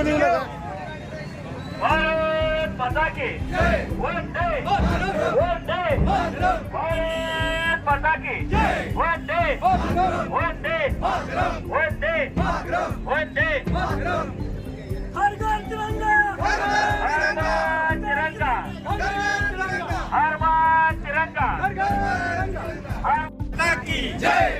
कोणी भारत माता की वंदे वंदे भारत माता की वंदे वंदे वंदे वंदे हर घर तिरंगा। हर मान तिरंगा. हर मान तिरंगा. हर माता की जय!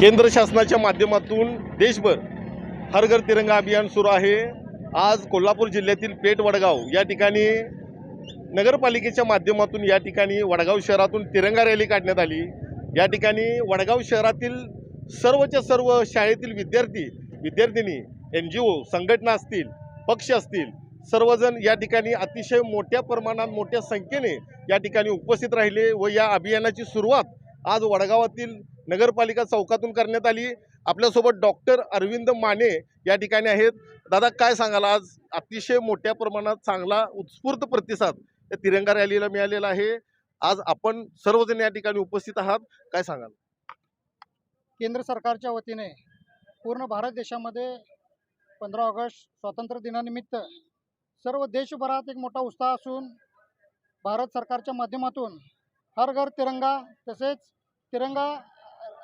केंद्र शासनाच्या माध्यमातून देशभर हर घर तिरंगा अभियान सुरू आहे. आज कोल्हापूर जिल्ह्यातील पेठ वडगाव या ठिकाणी नगरपालिकेच्या माध्यमातून या ठिकाणी वडगाव शहरातून तिरंगा रॅली काढण्यात आली. या ठिकाणी वडगाव शहरातील सर्वच्या सर्व शाळेतील विद्यार्थी विद्यार्थिनी एन जी ओ संघटना असतील पक्ष असतील सर्वजण या ठिकाणी अतिशय मोठ्या प्रमाणात मोठ्या संख्येने या ठिकाणी उपस्थित राहिले व या अभियानाची सुरुवात आज वडगावातील नगरपालिका चौकातून करण्यात आली. आपल्यासोबत डॉक्टर अरविंद माने या ठिकाणी आहेत. दादा काय सांगाल? आज अतिशय मोठ्या प्रमाणात चांगला उत्स्फूर्त प्रतिसाद या तिरंगा रॅलीला मिळालेला आहे. आज आपण सर्वजण या ठिकाणी उपस्थित आहात. काय सांगाल? केंद्र सरकारच्या वतीने पूर्ण भारत देशामध्ये पंधरा ऑगस्ट स्वातंत्र्य दिनानिमित्त सर्व देशभरात एक मोठा उत्साह असून भारत सरकारच्या माध्यमातून हर घर तिरंगा तसेच तिरंगा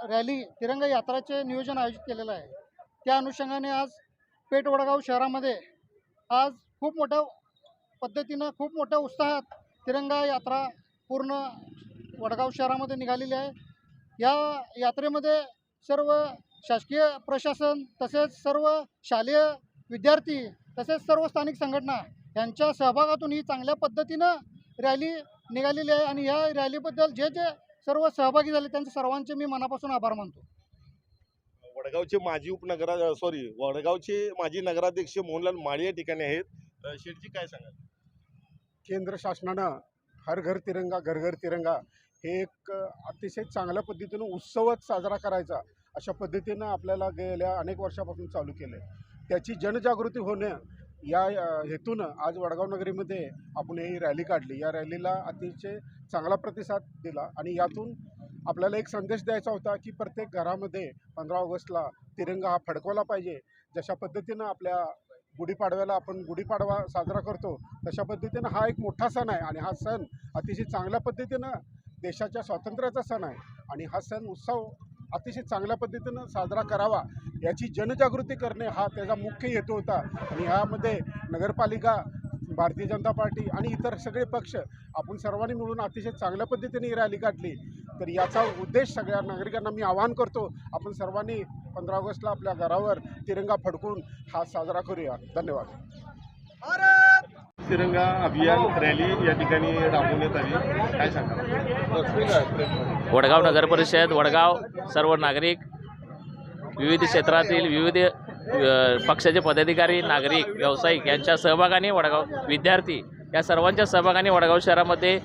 रॅली तिरंगा यात्राचे नियोजन आयोजित केलेलं आहे. त्या अनुषंगाने आज पेठ वडगाव शहरामध्ये आज खूप मोठ्या पद्धतीनं खूप मोठ्या उत्साहात तिरंगा यात्रा पूर्ण वडगाव शहरामध्ये निघालेली आहे. या यात्रेमध्ये सर्व शासकीय प्रशासन तसेच सर्व शालेय विद्यार्थी तसेच सर्व स्थानिक संघटना यांच्या सहभागातून ही चांगल्या पद्धतीनं रॅली निघालेली आहे आणि या रॅलीबद्दल जे जे सर्व सहभागी झाले. त्यांचे सर्वांचे मी मनापासून आभार मानतो. वडगावचे माजी उपनगरा सॉरी वडगावचे माजी नगराध्यक्ष मोहनलाल माळी या ठिकाणी आहेत. शेठजी काय सांगाल? केंद्र शासनानं हर घर तिरंगा घर घर तिरंगा हे एक अतिशय चांगल्या पद्धतीनं उत्सवच साजरा करायचा अशा पद्धतीनं आपल्याला गेल्या अनेक वर्षापासून चालू केलं आहे त्याची जनजागृती होणं या हेतून हेतूनं आज वडगाव नगरीमध्ये आपण ही रॅली काढली. या रॅलीला अतिशय चांगला प्रतिसाद दिला आणि यातून आपल्याला एक संदेश द्यायचा होता की प्रत्येक घरामध्ये पंधरा ऑगस्टला तिरंगा हा फडकवला पाहिजे. जशा पद्धतीनं आपल्या गुढीपाडव्याला आपण गुढीपाडवा साजरा करतो तशा पद्धतीनं हा एक मोठा सण आहे आणि हा सण अतिशय चांगल्या पद्धतीनं देशाच्या स्वातंत्र्याचा सण आहे आणि हा सण उत्सव अतिशय चांगल्या पद्धतीनं साजरा करावा याची जनजागृती करणे हा त्याचा मुख्य हेतू होता. आणि ह्यामध्ये नगरपालिका भारतीय जनता पार्टी आणि इतर सगळे पक्ष आपण सर्वांनी मिळून अतिशय चांगल्या पद्धतीने ही रॅली काढली. तर याचा उद्देश सगळ्या नागरिकांना मी आवाहन करतो आपण सर्वांनी पंधरा ऑगस्टला आपल्या घरावर तिरंगा फडकून हा साजरा करूया. धन्यवाद. तिरंगा अभियान रॅली या ठिकाणी राबवण्यात आली काय सांगा वडगाव नगर परिषद वडगाव सर्व नागरिक विविध क्षेत्रातील विविध पक्षाचे पदाधिकारी नागरिक व्यावसायिक यांच्या सहभागाने वडगाव विद्यार्थी या सर्वांच्या सहभागाने वडगाव शहरामध्ये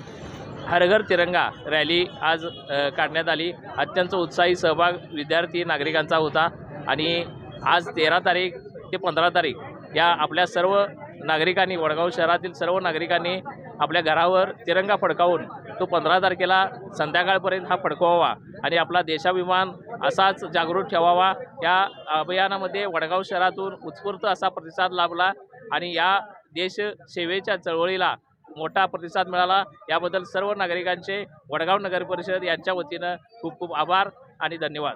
हरघर तिरंगा रॅली आज काढण्यात आली. अत्यंत उत्साही सहभाग विद्यार्थी नागरिकांचा होता. आणि आज तेरा तारीख ते पंधरा तारीख या आपल्या सर्व नागरिकांनी वडगाव शहरातील सर्व नागरिकांनी आपल्या घरावर तिरंगा फडकावून तो पंधरा तारखेला संध्याकाळपर्यंत हा फडकवावा आणि आपला देशाभिमान असाच जागृत ठेवावा. या अभियानामध्ये वडगाव शहरातून उत्स्फूर्त असा प्रतिसाद लाभला आणि या देश सेवेच्या चळवळीला मोठा प्रतिसाद मिळाला. याबद्दल सर्व नागरिकांचे वडगाव नगर परिषद यांच्या वतीनं खूप खूप आभार आणि धन्यवाद.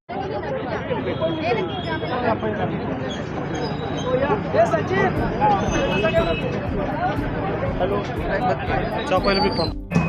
पहिलं मी थांब